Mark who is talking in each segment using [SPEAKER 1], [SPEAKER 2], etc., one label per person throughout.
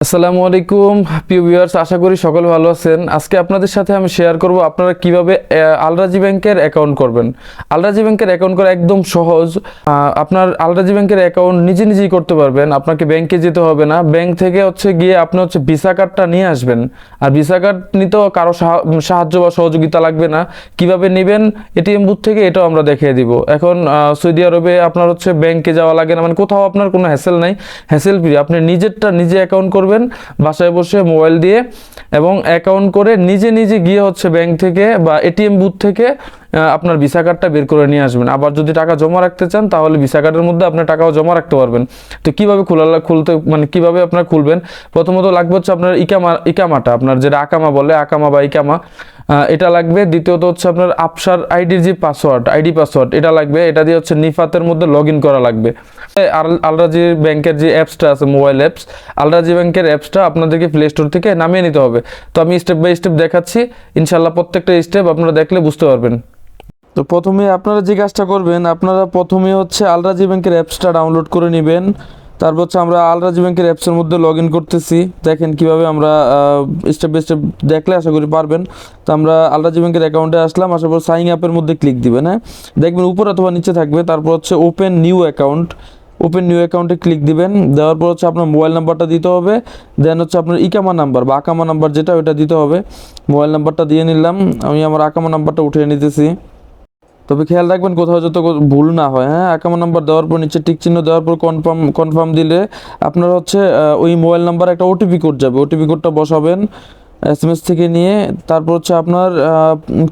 [SPEAKER 1] আসসালামু আলাইকুম, প্রিয় ভিউয়ার্স আশা করি সকলে ভালো আছেন। আজকে আপনাদের সাথে আমি শেয়ার করব আপনারা কীভাবে আলরাজি ব্যাংকের অ্যাকাউন্ট করবেন। আলরাজি ব্যাংকের অ্যাকাউন্ট করা একদম সহজ। আপনার আলরাজি ব্যাংকের অ্যাকাউন্ট নিজে নিজেই করতে পারবেন, আপনাকে ব্যাংকে যেতে হবে না। ব্যাংক থেকে হচ্ছে গিয়ে আপনি হচ্ছে ভিসা কার্ডটা নিয়ে আসবেন। আর ভিসা কার্ড নিতেও কারও সাহা- সাহায্য বা সহযোগিতা লাগবে না। কীভাবে নেবেন, এটিএম বুথ থেকে এটাও আমরা দেখিয়ে দিব। এখন সৌদি আরবে আপনার হচ্ছে ব্যাংকে যাওয়া লাগে না। মানে কোথাও আপনার কোনো হ্যাসেল নাই। হ্যাসেল ফ্রি আপনি নিজেরটা নিজে অ্যাকাউন্ট করবেন। বাসায় বসে মোবাইল দিয়ে এবং অ্যাকাউন্ট করে নিজে নিজে গিয়ে হচ্ছে ব্যাংক থেকে বা এটিএম বুথ থেকে আপনার ভিসা কার্ডটা বের করে নিয়ে আসবেন। আবার যদি টাকা জমা রাখতে চান, তাহলে ভিসা কার্ডের মধ্যে আপনার টাকাও জমা রাখতে পারবেন। তো কীভাবে খোলা খুলতে মানে কীভাবে আপনার খুলবেন? প্রথমত লাগবে হচ্ছে আপনার ইকামা, ইকামাটা, আপনার যেটা আকামা বলে, আকামা বা ইকামা এটা লাগবে। দ্বিতীয়ত হচ্ছে আপনার আপসার আইডির যে পাসওয়ার্ড আইডি পাসওয়ার্ড এটা লাগবে। এটা দিয়ে হচ্ছে নিফাতের মধ্যে লগ করা লাগবে। আল- আলরাজি ব্যাংকের যে অ্যাপসটা আছে মোবাইল অ্যাপস আলরাজি ব্যাংকের অ্যাপসটা আপনাদেরকে প্লে স্টোর থেকে নামিয়ে নিতে হবে। তো আমি স্টেপ বাই স্টেপ দেখাচ্ছি। ইনশাল্লাহ প্রত্যেকটা স্টেপ আপনারা দেখলে বুঝতে পারবেন। তো প্রথমে আপনারা যে কাজটা করবেন, আপনারা প্রথমে হচ্ছে আলরাজি ব্যাংকের অ্যাপসটা ডাউনলোড করে নেবেন। তারপর হচ্ছে আমরা আলরাজি ব্যাংকের অ্যাপসের মধ্যে লগ ইন করতেছি। দেখেন কীভাবে আমরা স্টেপ বাই স্টেপ দেখলে আশা করি পারবেন। তো আমরা আলরাজি ব্যাংকের অ্যাকাউন্টে আসলাম, আসার পর সাইন আপের মধ্যে ক্লিক দিবেন হ্যাঁ? দেখবেন উপর অথবা নিচে থাকবে, তারপর হচ্ছে open new account open new অ্যাকাউন্টে ক্লিক দিবেন, দেওয়ার পর হচ্ছে আপনার মোবাইল নাম্বারটা দিতে হবে। দেন হচ্ছে আপনার ইকামা নাম্বার বা আকামা নাম্বার যেটা, ওইটা দিতে হবে। মোবাইল নাম্বারটা দিয়ে নিলাম, আমি আমার আকামা নাম্বারটা উঠিয়ে নিতেছি। তবে খেয়াল রাখবেন কোথাও যত ভুল না হয় হ্যাঁ? অ্যাকাউন্ট নাম্বার দেওয়ার পর, নিচে টিক চিহ্ন দেওয়ার পর কনফার্ম কনফার্ম দিলে আপনার হচ্ছে ওই মোবাইল নাম্বার একটা ওটিপি কোড যাবে। ওটিপি কোডটা বসাবেন এস থেকে নিয়ে, তারপর হচ্ছে আপনার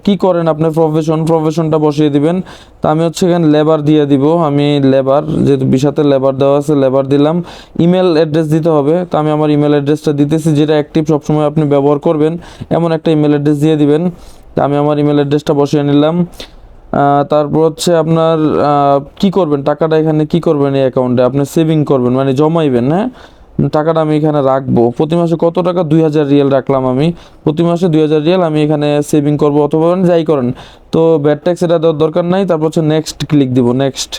[SPEAKER 1] কি করেন আপনার প্রফেশন প্রফেশনটা বসিয়ে দিবেন। তা আমি হচ্ছে এখানে লেবার দিয়ে দিব। আমি লেবার যেহেতু বিশাতে লেবার দেওয়া আছে লেবার দিলাম। ইমেল অ্যাড্রেস দিতে হবে। তো আমি আমার ইমেল অ্যাড্রেসটা দিতেছি, যেটা অ্যাক্টিভ সবসময় আপনি ব্যবহার করবেন। এমন একটা ইমেল অ্যাড্রেস দিয়ে দিবেন। তা আমি আমার ইমেল অ্যাড্রেসটা বসিয়ে নিলাম। তারপর হচ্ছে আপনার কি করবেন? টাকাটা এখানে কি করবেন এই অ্যাকাউন্টে আপনি সেভিং করবেন মানে জমাইবেন হ্যাঁ? টাকাটা আমি এখানে রাখব। প্রতি মাসে কত টাকা? দুই হাজার রিয়েল রাখলাম আমি। প্রতি মাসে দুই হাজার রিয়েল আমি এখানে সেভিং করব, অথবা মানে যাই করেন। তো ব্যাড ট্যাক্স এটা দেওয়ার দরকার নাই। তারপর হচ্ছে নেক্সট ক্লিক দিব নেক্সট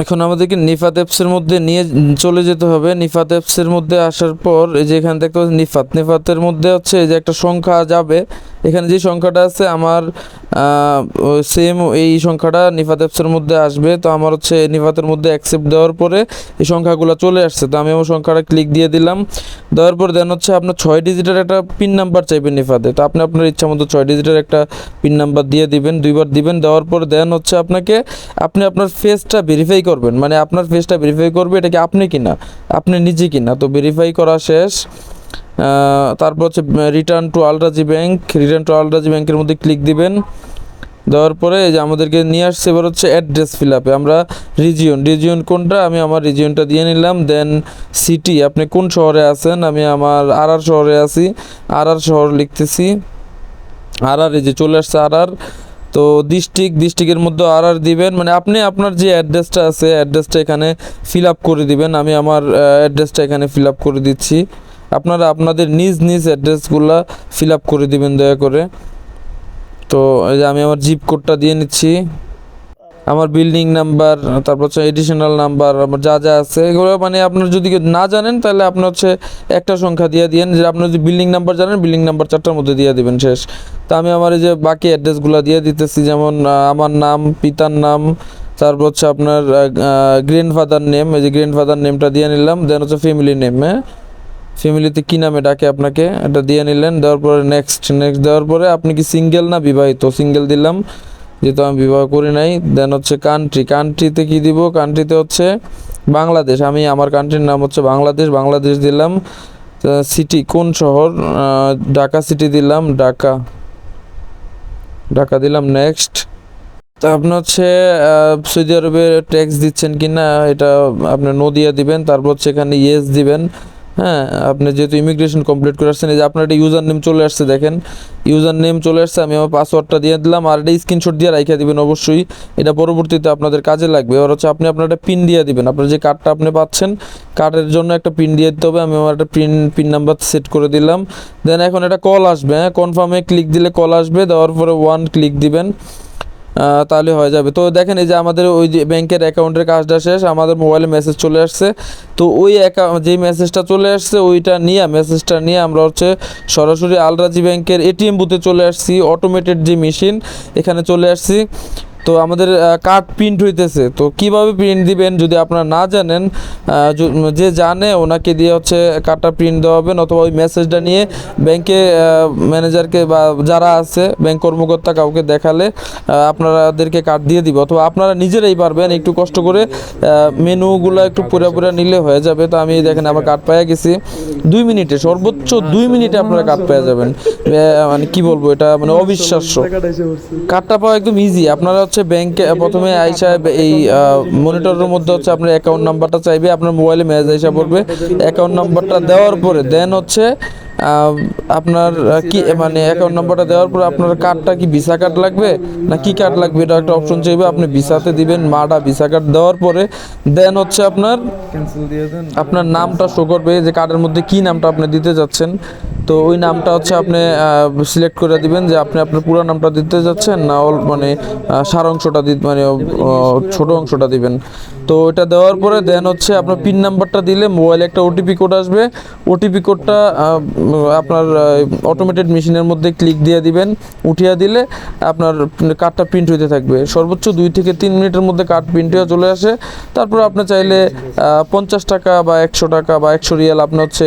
[SPEAKER 1] এখন আমাদেরকে নিফাত অ্যাপসের মধ্যে নিয়ে চলে যেতে হবে। নিফাত অ্যাপসের মধ্যে আসার পর এই যে এখানে পাচ্ছি নিফাত। নিফাতের মধ্যে হচ্ছে যে একটা সংখ্যা যাবে। এখানে যে সংখ্যাটা আছে আমার সেম এই সংখ্যাটা নিফাত অ্যাপসের মধ্যে আসবে। তো আমার হচ্ছে নিফাতের মধ্যে অ্যাকসেপ্ট দেওয়ার পরে এই সংখ্যাগুলো চলে আসছে। তো আমি আমার সংখ্যাটা ক্লিক দিয়ে দিলাম। দেওয়ার পর দেন হচ্ছে আপনার ছয় ডিজিটের একটা পিন নাম্বার চাইবে নিফাতে। তো আপনি আপনার ইচ্ছা মতো ছয় ডিজিটের একটা পিন নাম্বার দিয়ে দিবেন, দুইবার দিবেন। দেওয়ার পর দেন হচ্ছে আপনাকে, আপনি আপনার ফেসটা ভেরিফাই করবেন। মানে আপনার ফেসটা ভেরিফাই করবে এটা কি আপনি কিনা? আপনি নিজে কিনা? তো ভেরিফাই করা শেষ। তারপর হচ্ছে return to Al Rajhi bank return to Al Rajhi ব্যাংকের মধ্যে ক্লিক দিবেন। দেওয়ার পরে যে আমাদেরকে নিয়ে আসছে, এবার হচ্ছে অ্যাড্রেস ফিল আপে আমরা রিজিয়ন রিজিয়ন কোনটা? আমি আমার রিজিয়নটা দিয়ে নিলাম। দেন সিটি আপনি কোন শহরে আছেন? আমি আমার আর আর শহরে আছি। আর আর শহর লিখতেছি। আর আর এই যে চলে আসছে আর আর তো ডিস্ট্রিক্ট ডিস্ট্রিক্টের মধ্যে আর আর দিবেন। মানে আপনি আপনার যে অ্যাড্রেসটা আছে অ্যাড্রেসটা এখানে ফিল আপ করে দিবেন। আমি আমার অ্যাড্রেসটা এখানে ফিল আপ করে দিচ্ছি। আপনারা আপনাদের নিজ নিজ অ্যাড্রেসগুলো ফিল আপ করে দিবেন দয়া করে। তো এই যে আমি আমার জিপ কোডটা দিয়ে নিচ্ছি। আমার বিল্ডিং নাম্বার তারপর হচ্ছে এডিশনাল নাম্বার আমার যা যা আছে, এগুলো মানে আপনার যদি না জানেন, তাহলে আপনি হচ্ছে একটা সংখ্যা দিয়ে দিয়েন, যে আপনি যদি বিল্ডিং নাম্বার জানেন বিল্ডিং নাম্বার চারটার মধ্যে দিয়ে দিবেন শেষ। তা আমি আমার এই যে বাকি অ্যাড্রেসগুলো দিয়ে দিতেছি, যেমন আমার নাম, পিতার নাম, তারপর হচ্ছে আপনার গ্র্যান্ড ফাদার নেম এই যে গ্র্যান্ড ফাদার নেমটা দিয়ে নিলাম দেন হচ্ছে ফ্যামিলি নেম হ্যাঁ? ফ্যামিলিতে কী নামে ডাকে আপনাকে? এটা দিয়ে নিলেন, দেওয়ার পরে নেক্সট নেক্সট দেওয়ার পরে আপনি কি সিঙ্গেল না বিবাহিত? সিঙ্গেল দিলাম। যেহেতু আমি বিবাহ করি নাই দেন হচ্ছে কান্ট্রি কান্ট্রিতে কি দিব? কান্ট্রিতে হচ্ছে বাংলাদেশ। আমি আমার কান্ট্রির নাম হচ্ছে বাংলাদেশ। বাংলাদেশ দিলাম সিটি কোন শহর? ঢাকা সিটি দিলাম, ঢাকা। ঢাকা দিলাম নেক্সট তা আপনি হচ্ছে সৌদি আরবে ট্যাক্স দিচ্ছেন কি না এটা আপনি নদিয়া দিবেন, তারপর হচ্ছে এখানে ইয়েস দিবেন। হ্যাঁ আপনি যেহেতু ইমিগ্রেশন কমপ্লিট করে আসছেন, এই যে আপনার একটা ইউজার নেম চলে আসছে, দেখেন। ইউজার নেম চলে আসছে, আমি আমার পাসওয়ার্ডটা দিয়ে দিলাম, আর এটা স্ক্রিনশট দিয়ে রাইখা দিবেন অবশ্যই। এটা পরবর্তীতে আপনাদের কাজে লাগবে। এবার হচ্ছে আপনি আপনার একটা পিন দিয়ে দিবেন। আপনার যে কার্ডটা আপনি পাচ্ছেন কার্ডের জন্য একটা পিন দিয়ে দিতে হবে। আমি আমার একটা পিন পিন নাম্বার সেট করে দিলাম। দেন এখন একটা কল আসবে হ্যাঁ কনফার্মে ক্লিক দিলে কল আসবে, দেওয়ার পরে ওয়ান ক্লিক দিবেন। তাহলে হয়ে যাবে। তো দেখেন এই যে আমাদের ওই যে ব্যাংকের অ্যাকাউন্টের কাজটা শেষ, আমাদের মোবাইলে মেসেজ চলে আসছে। তো ওই অ্যাকাউন্ট যেই মেসেজটা চলে আসছে, ওইটা নিয়ে মেসেজটা নিয়ে আমরা হচ্ছে সরাসরি আলরাজি ব্যাংকের এটিএম বুথে চলে আসছি অটোমেটেড যে মেশিন এখানে চলে আসছি। তো আমাদের কার্ড প্রিন্ট হইতেছে। তো কীভাবে প্রিন্ট দিবেন যদি আপনারা না জানেন যে জানে ওনাকে দিয়ে হচ্ছে কার্ডটা প্রিন্ট দেওয়া হবে অথবা ওই মেসেজটা নিয়ে ব্যাংকে ম্যানেজারকে বা যারা আছে ব্যাংক কর্মকর্তা কাউকে দেখালে আপনারাদেরকে কার্ড দিয়ে দিবে। অথবা আপনারা নিজেরাই পারবেন একটু কষ্ট করে মেনুগুলো একটু পুরো পুরো নিলে হয়ে যাবে। তো আমি দেখেন আমার কার্ড পেয়ে গেছি। দুই মিনিটে সর্বোচ্চ দুই মিনিটে আপনারা কার্ড পেয়ে যাবেন। মানে কি বলব এটা মানে অবিশ্বাস্য। কার্ডটা পাওয়া একদম ইজি আপনারা হচ্ছে ব্যাংকে প্রথমে আইসা এই মনিটরের মধ্যে হচ্ছে আপনার অ্যাকাউন্ট নাম্বারটা চাইবে, আপনার মোবাইলে মেসেজ আইসা পড়বে। অ্যাকাউন্ট নাম্বারটা দেওয়ার পরে দেন হচ্ছে আপনার কি মানে অ্যাকাউন্ট নাম্বারটা দেওয়ার পরে আপনার কার্ডটা কি ভিসা কার্ড লাগবে? না কি কার্ড লাগবে? এটা একটা অপশন চাইবে, আপনি ভিসাতে দিবেন মাটা ভিসা কার্ড দেওয়ার পরে দেন হচ্ছে আপনার আপনার নামটা শো করবে, যে কার্ডের মধ্যে কি নামটা আপনি দিতে যাচ্ছেন। তো ওই নামটা হচ্ছে আপনি সিলেক্ট করে দিবেন যে আপনি আপনার পুরো নামটা দিতে যাচ্ছেন না অল- মানে সার অংশটা দি মানে ছোট অংশটা দিবেন। তো এটা দেওয়ার পরে দেন হচ্ছে আপনার পিন নাম্বারটা দিলে মোবাইলে একটা ওটিপি কোড আসবে। ওটিপি কোডটা আপনার অটোমেটেড মেশিনের মধ্যে ক্লিক দিয়ে দিবেন। উঠিয়ে দিলে আপনার কার্ডটা প্রিন্ট হইতে থাকবে। সর্বোচ্চ দুই থেকে তিন মিনিটের মধ্যে কার্ড প্রিন্ট হয়ে চলে আসে। তারপর আপনি চাইলে পঞ্চাশ টাকা বা একশো টাকা বা একশো রিয়াল আপনি হচ্ছে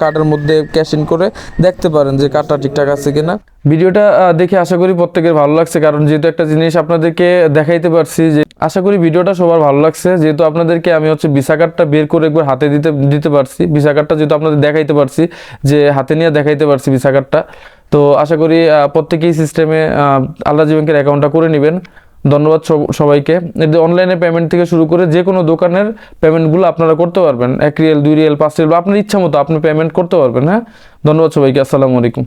[SPEAKER 1] কার্ডের মধ্যে ক্যাশ ইন করে দেখতে পারেন যে কার্ডটা ঠিকঠাক আছে কিনা। ভিডিওটা দেখে আশা করি প্রত্যেকের ভালো লাগছে, কারণ যেহেতু একটা জিনিস আপনাদেরকে দেখাইতে পারছি যে আশা করি ভিডিওটা সবার ভালো লাগছে। যেহেতু আপনাদেরকে আমি হচ্ছে ভিসা কার্ডটা বের করে একবার হাতে দিতে দিতে পারছি, ভিসা কার্ডটা যেহেতু আপনাদের দেখাইতে পারছি, যে হাতে নিয়ে দেখাইতে পারছি ভিসা কার্ডটা। তো আশা করি প্রত্যেকেই সিস্টেমে আল্লাজি ব্যাংকের অ্যাকাউন্টটা করে নেবেন। ধন্যবাদ সবাইকে। এতে অনলাইনে পেমেন্ট থেকে শুরু করে যে কোনো দোকানের পেমেন্টগুলো আপনারা করতে পারবেন। এক রিয়েল দুই রিয়েল পাঁচ রিয়েল আপনার ইচ্ছা মতো আপনি পেমেন্ট করতে পারবেন হ্যাঁ? ধন্যবাদ সবাইকে, আসসালামু আলাইকুম।